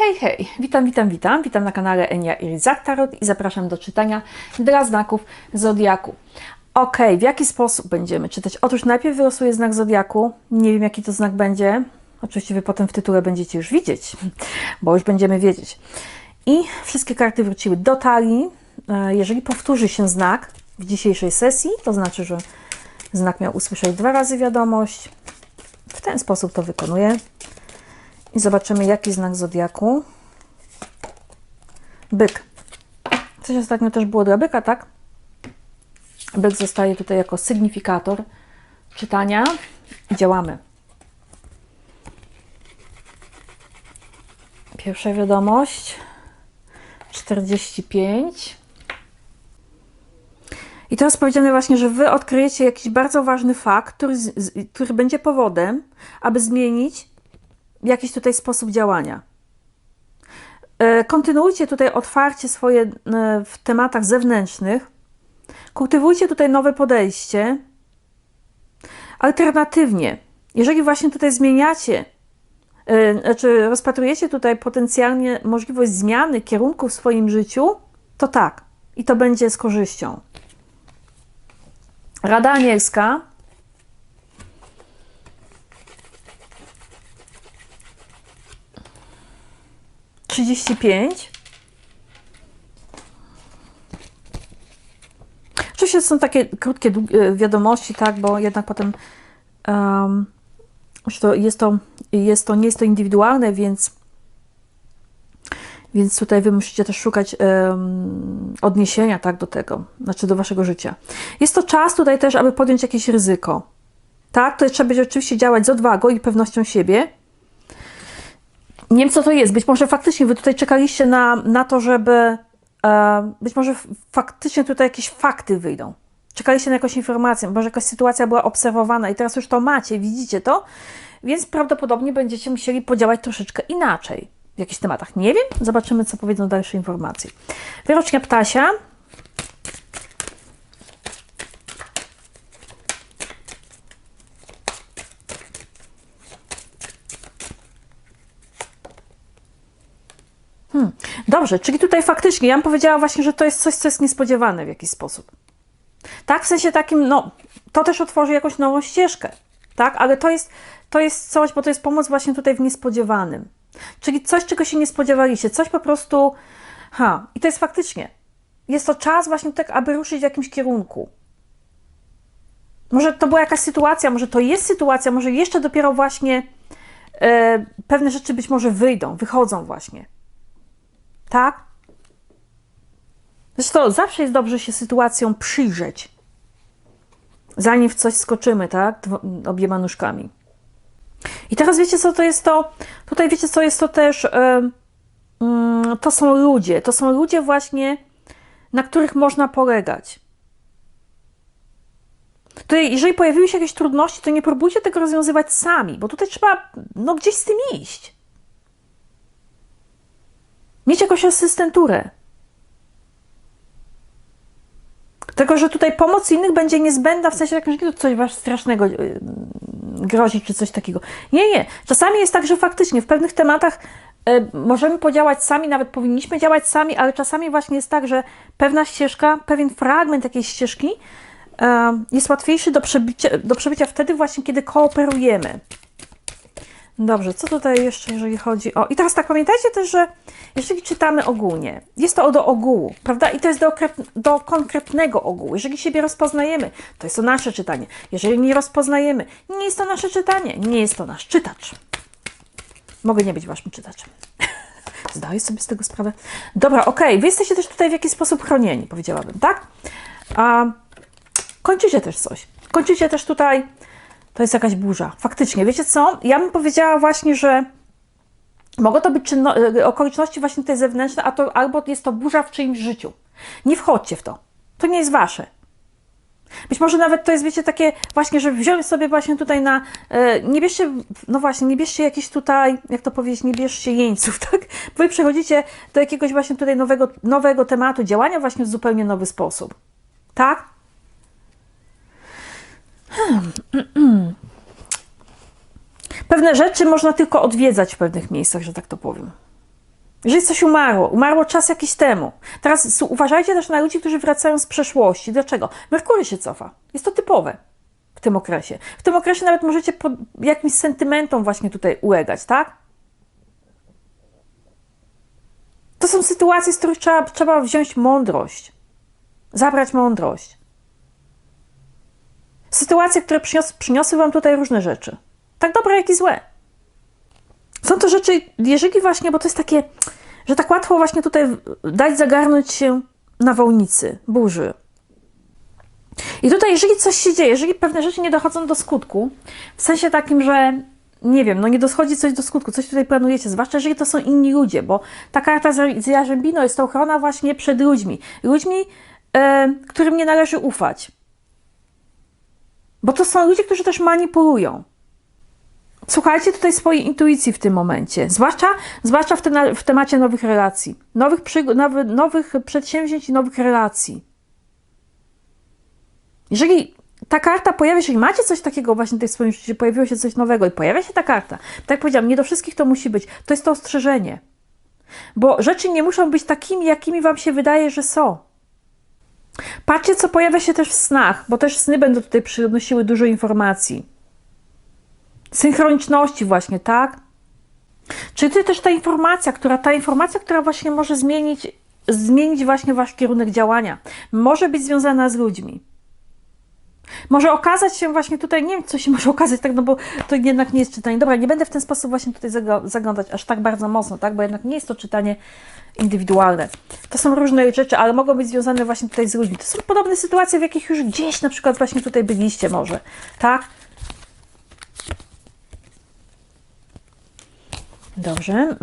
hej, hej! Witam, witam, witam. Witam na kanale Enia Irizak Tarot i zapraszam do czytania dla znaków Zodiaku. Ok, w jaki sposób będziemy czytać? Otóż najpierw wylosuje znak Zodiaku. Nie wiem, jaki to znak będzie. Oczywiście Wy potem w tytule będziecie już widzieć, bo już będziemy wiedzieć. I wszystkie karty wróciły do talii. E, Jeżeli powtórzy się znak w dzisiejszej sesji, to znaczy, że znak miał usłyszeć dwa razy wiadomość. W ten sposób to wykonuję. I zobaczymy, jaki znak zodiaku. Byk. Coś ostatnio też było dla byka, tak? Byk zostaje tutaj jako sygnifikator czytania. I działamy. Pierwsza wiadomość. 45. I teraz powiedziane właśnie, że Wy odkryjecie jakiś bardzo ważny fakt, który, który będzie powodem, aby zmienić jakiś tutaj sposób działania. E, Kontynuujcie tutaj otwarcie swoje e, w tematach zewnętrznych. Kultywujcie tutaj nowe podejście. Alternatywnie, jeżeli właśnie tutaj zmieniacie, e, znaczy rozpatrujecie tutaj potencjalnie możliwość zmiany kierunku w swoim życiu, to tak. I to będzie z korzyścią. Rada Anielska. Trzydzieści pięć. Oczywiście są takie krótkie e, wiadomości, tak, bo jednak potem um, to jest, to, jest to, nie jest to indywidualne, więc, więc tutaj Wy musicie też szukać em, odniesienia tak, do tego, znaczy do Waszego życia. Jest to czas tutaj też, aby podjąć jakieś ryzyko. Tak, to trzeba będzie oczywiście działać z odwagą i pewnością siebie. Nie wiem, co to jest. Być może faktycznie Wy tutaj czekaliście na, na to, żeby. E, być może faktycznie tutaj jakieś fakty wyjdą. Czekaliście na jakąś informację, może jakaś sytuacja była obserwowana i teraz już to macie, widzicie to, więc prawdopodobnie będziecie musieli podziałać troszeczkę inaczej w jakichś tematach. Nie wiem, zobaczymy, co powiedzą dalsze informacje. Wyrocznia ptasia. Hmm. Dobrze, czyli tutaj faktycznie, ja bym powiedziała właśnie, że to jest coś, co jest niespodziewane w jakiś sposób. Tak, w sensie takim, no, to też otworzy jakąś nową ścieżkę, tak, ale to jest, to jest coś, bo to jest pomoc właśnie tutaj w niespodziewanym. Czyli coś, czego się nie spodziewaliście, coś po prostu, ha, i to jest faktycznie, jest to czas właśnie tak, aby ruszyć w jakimś kierunku. Może to była jakaś sytuacja, może to jest sytuacja, może jeszcze dopiero właśnie e, pewne rzeczy być może wyjdą, wychodzą właśnie. Tak? Zresztą zawsze jest dobrze się sytuacją przyjrzeć, zanim w coś skoczymy, tak? Obiema nóżkami. I teraz wiecie, co to jest to? Tutaj wiecie, co jest to też? mm, to są ludzie. To są ludzie właśnie, na których można polegać. Tutaj, jeżeli pojawiły się jakieś trudności, to nie próbujcie tego rozwiązywać sami, bo tutaj trzeba no, gdzieś z tym iść. Mieć jakąś asystenturę. Tylko, że tutaj pomoc innych będzie niezbędna w sensie że nie to coś was strasznego yy, grozi, czy coś takiego. Nie, nie. Czasami jest tak, że faktycznie w pewnych tematach yy, możemy podziałać sami, nawet powinniśmy działać sami, ale czasami właśnie jest tak, że pewna ścieżka, pewien fragment jakiejś ścieżki yy, jest łatwiejszy do przebicia, do przebycia wtedy właśnie, kiedy kooperujemy. Dobrze, co tutaj jeszcze, jeżeli chodzi o. I teraz tak, pamiętajcie też, że jeżeli czytamy ogólnie, jest to do ogółu, prawda? I to jest do, do konkretnego ogółu. Jeżeli siebie rozpoznajemy, to jest to nasze czytanie. Jeżeli nie rozpoznajemy, nie jest to nasze czytanie, nie jest to nasz czytacz. Mogę nie być waszym czytaczem. Zdaję sobie z tego sprawę. Dobra, okej, wy jesteście też tutaj w jakiś sposób chronieni, powiedziałabym, tak? A kończycie też coś. Kończycie też tutaj to jest jakaś burza. Faktycznie, wiecie co? Ja bym powiedziała właśnie, że mogą to być e, okoliczności właśnie te zewnętrzne, a to albo jest to burza w czyimś życiu. Nie wchodźcie w to. To nie jest wasze. Być może nawet to jest, wiecie, takie właśnie, że wziąć sobie właśnie tutaj na, e, nie bierzcie, no właśnie, nie bierzcie jakichś tutaj, jak to powiedzieć, nie bierzcie jeńców, tak? Wy przechodzicie do jakiegoś właśnie tutaj nowego, nowego tematu, działania właśnie w zupełnie nowy sposób. Tak? Pewne rzeczy można tylko odwiedzać w pewnych miejscach, że tak to powiem. Jeżeli coś umarło, umarło czas jakiś temu. Teraz uważajcie też na ludzi, którzy wracają z przeszłości. Dlaczego? Merkury się cofa. Jest to typowe w tym okresie. W tym okresie nawet możecie pod jakimś sentymentom właśnie tutaj ulegać, tak? To są sytuacje, z których trzeba, trzeba wziąć mądrość. Zabrać mądrość. Sytuacje, które przynios, przyniosły wam tutaj różne rzeczy. Tak dobre, jak i złe. Są to rzeczy, jeżeli właśnie, bo to jest takie, że tak łatwo właśnie tutaj dać zagarnąć się nawałnicy, burzy. I tutaj, jeżeli coś się dzieje, jeżeli pewne rzeczy nie dochodzą do skutku, w sensie takim, że nie wiem, no nie dochodzi coś do skutku, coś tutaj planujecie, zwłaszcza jeżeli to są inni ludzie, bo ta karta z Jarzębino jest to ochrona właśnie przed ludźmi. Ludźmi, e, którym nie należy ufać. Bo to są ludzie, którzy też manipulują. Słuchajcie tutaj swojej intuicji w tym momencie, zwłaszcza, zwłaszcza w, te, w temacie nowych relacji, nowych, nowy, nowych przedsięwzięć i nowych relacji. Jeżeli ta karta pojawia się, jeżeli macie coś takiego właśnie w swoim życiu, pojawiło się coś nowego i pojawia się ta karta, tak jak powiedziałam, nie do wszystkich to musi być, to jest to ostrzeżenie. Bo rzeczy nie muszą być takimi, jakimi wam się wydaje, że są. Patrzcie, co pojawia się też w snach, bo też sny będą tutaj przynosiły dużo informacji. Synchroniczności właśnie, tak? Czy to też ta informacja, która, ta informacja, która właśnie może zmienić, zmienić właśnie wasz kierunek działania, może być związana z ludźmi. Może okazać się właśnie tutaj, nie wiem, co się może okazać, tak, no bo to jednak nie jest czytanie. Dobra, nie będę w ten sposób właśnie tutaj zaglądać aż tak bardzo mocno, tak, bo jednak nie jest to czytanie indywidualne. To są różne rzeczy, ale mogą być związane właśnie tutaj z ludźmi. To są podobne sytuacje, w jakich już gdzieś na przykład właśnie tutaj byliście może, tak? Dobrze.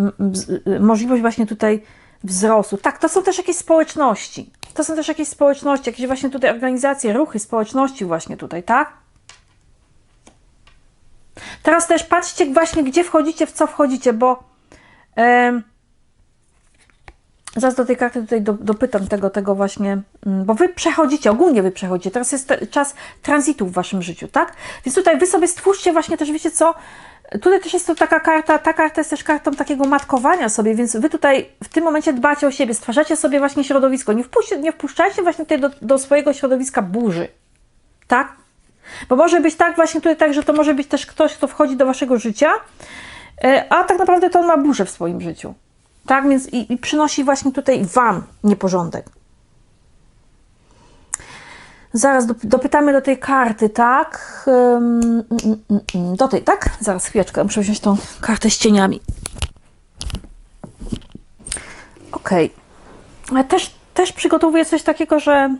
Y, Możliwość właśnie tutaj wzrostu. Tak, to są też jakieś społeczności. To są też jakieś społeczności, jakieś właśnie tutaj organizacje, ruchy, społeczności właśnie tutaj, tak? Teraz też patrzcie właśnie, gdzie wchodzicie, w co wchodzicie, bo em, zaraz do tej karty tutaj do, dopytam tego, tego właśnie, mm, bo wy przechodzicie, ogólnie wy przechodzicie, teraz jest te, czas tranzytu w waszym życiu, tak? Więc tutaj wy sobie stwórzcie właśnie też, wiecie co, Tutaj też jest to taka karta, ta karta jest też kartą takiego matkowania sobie, więc wy tutaj w tym momencie dbacie o siebie, stwarzacie sobie właśnie środowisko. Nie, wpuśćcie, nie wpuszczajcie właśnie tutaj do, do swojego środowiska burzy. Tak? Bo może być tak właśnie tutaj tak, że to może być też ktoś, kto wchodzi do waszego życia, e, a tak naprawdę to on ma burzę w swoim życiu. Tak? Więc i, i przynosi właśnie tutaj wam nieporządek. Zaraz dop- dopytamy do tej karty, tak? Mm, mm, mm, Do tej, tak? Zaraz chwileczkę, muszę wziąć tą kartę z cieniami. Okej. Też, też przygotowuję coś takiego, że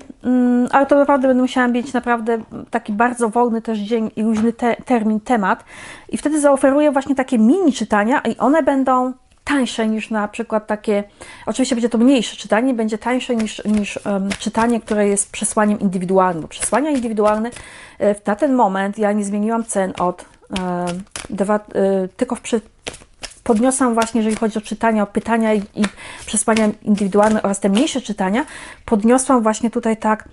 ale to naprawdę będę musiała mieć naprawdę taki bardzo wolny też dzień i luźny te, termin, temat i wtedy zaoferuję właśnie takie mini czytania i one będą tańsze niż na przykład takie, oczywiście będzie to mniejsze czytanie, będzie tańsze niż, niż um, czytanie, które jest przesłaniem indywidualnym. Bo przesłania indywidualne e, na ten moment ja nie zmieniłam cen od e, dwa, e, tylko w przy, podniosłam właśnie, jeżeli chodzi o czytania, o pytania i, i przesłania indywidualne oraz te mniejsze czytania, podniosłam właśnie tutaj tak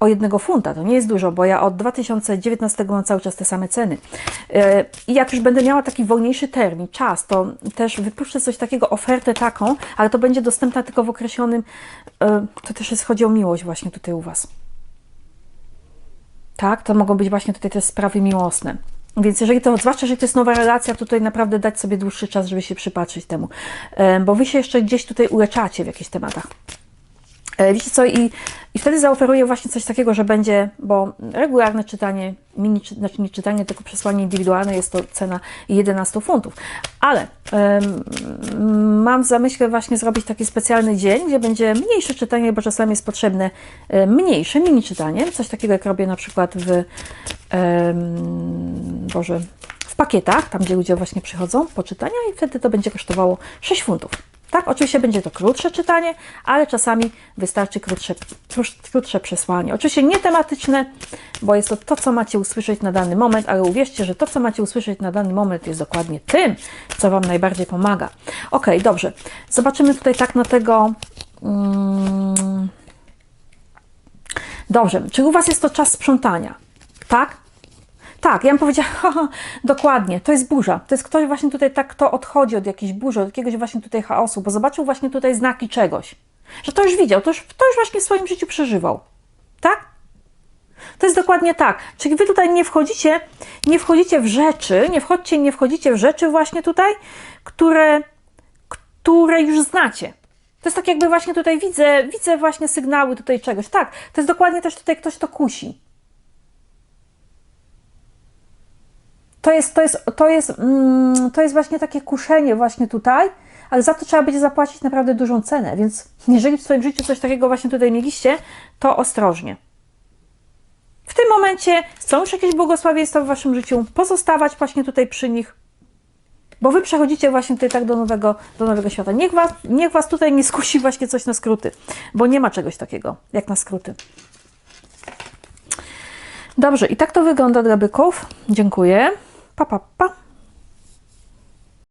o jednego funta. To nie jest dużo, bo ja od 2019 mam cały czas te same ceny. Yy, I jak już będę miała taki wolniejszy termin, czas, to też wypuszczę coś takiego, ofertę taką, ale to będzie dostępna tylko w określonym, yy, to też jest, chodzi o miłość właśnie tutaj u Was. Tak, to mogą być właśnie tutaj te sprawy miłosne. Więc jeżeli to, zwłaszcza jeżeli to jest nowa relacja, to tutaj naprawdę dać sobie dłuższy czas, żeby się przypatrzyć temu. Yy, Bo Wy się jeszcze gdzieś tutaj uleczacie w jakichś tematach. E, Wiecie co, i, i wtedy zaoferuję właśnie coś takiego, że będzie, bo regularne czytanie, mini, czy- znaczy nie czytanie, tylko przesłanie indywidualne jest to cena 11 funtów. Ale mam w zamyśle właśnie zrobić taki specjalny dzień, gdzie będzie mniejsze czytanie, bo czasami jest potrzebne e, mniejsze, mini czytanie. Coś takiego jak robię na przykład w, Boże, w pakietach, tam gdzie ludzie właśnie przychodzą po czytania i wtedy to będzie kosztowało 6 funtów. Tak, oczywiście będzie to krótsze czytanie, ale czasami wystarczy krótsze, krótsze- przesłanie. Oczywiście nie tematyczne, bo jest to to, co macie usłyszeć na dany moment, ale uwierzcie, że to, co macie usłyszeć na dany moment jest dokładnie tym, co Wam najbardziej pomaga. Ok, dobrze. Zobaczymy tutaj tak na tego... Mm, dobrze, czy u Was jest to czas sprzątania? Tak? Tak, ja bym powiedziała, dokładnie, to jest burza. To jest ktoś właśnie tutaj tak, kto odchodzi od jakiejś burzy, od jakiegoś właśnie tutaj chaosu, bo zobaczył właśnie tutaj znaki czegoś. Że to już widział, to już, to już właśnie w swoim życiu przeżywał. Tak? To jest dokładnie tak. Czyli wy tutaj nie wchodzicie, nie wchodzicie w rzeczy, nie wchodźcie, nie wchodzicie w rzeczy właśnie tutaj, które, które już znacie. To jest tak jakby właśnie tutaj widzę, widzę właśnie sygnały tutaj czegoś. Tak, to jest dokładnie też tutaj ktoś to kusi. To jest, to jest, to jest, mm, to jest właśnie takie kuszenie właśnie tutaj, ale za to trzeba będzie zapłacić naprawdę dużą cenę, więc jeżeli w swoim życiu coś takiego właśnie tutaj mieliście, to ostrożnie. W tym momencie są już jakieś błogosławieństwa w waszym życiu, pozostawać właśnie tutaj przy nich, bo wy przechodzicie właśnie tutaj tak do nowego, do nowego świata. Niech was, niech was tutaj nie skusi właśnie coś na skróty, bo nie ma czegoś takiego jak na skróty. Dobrze, i tak to wygląda dla byków. Dziękuję. Pa, pa, pa.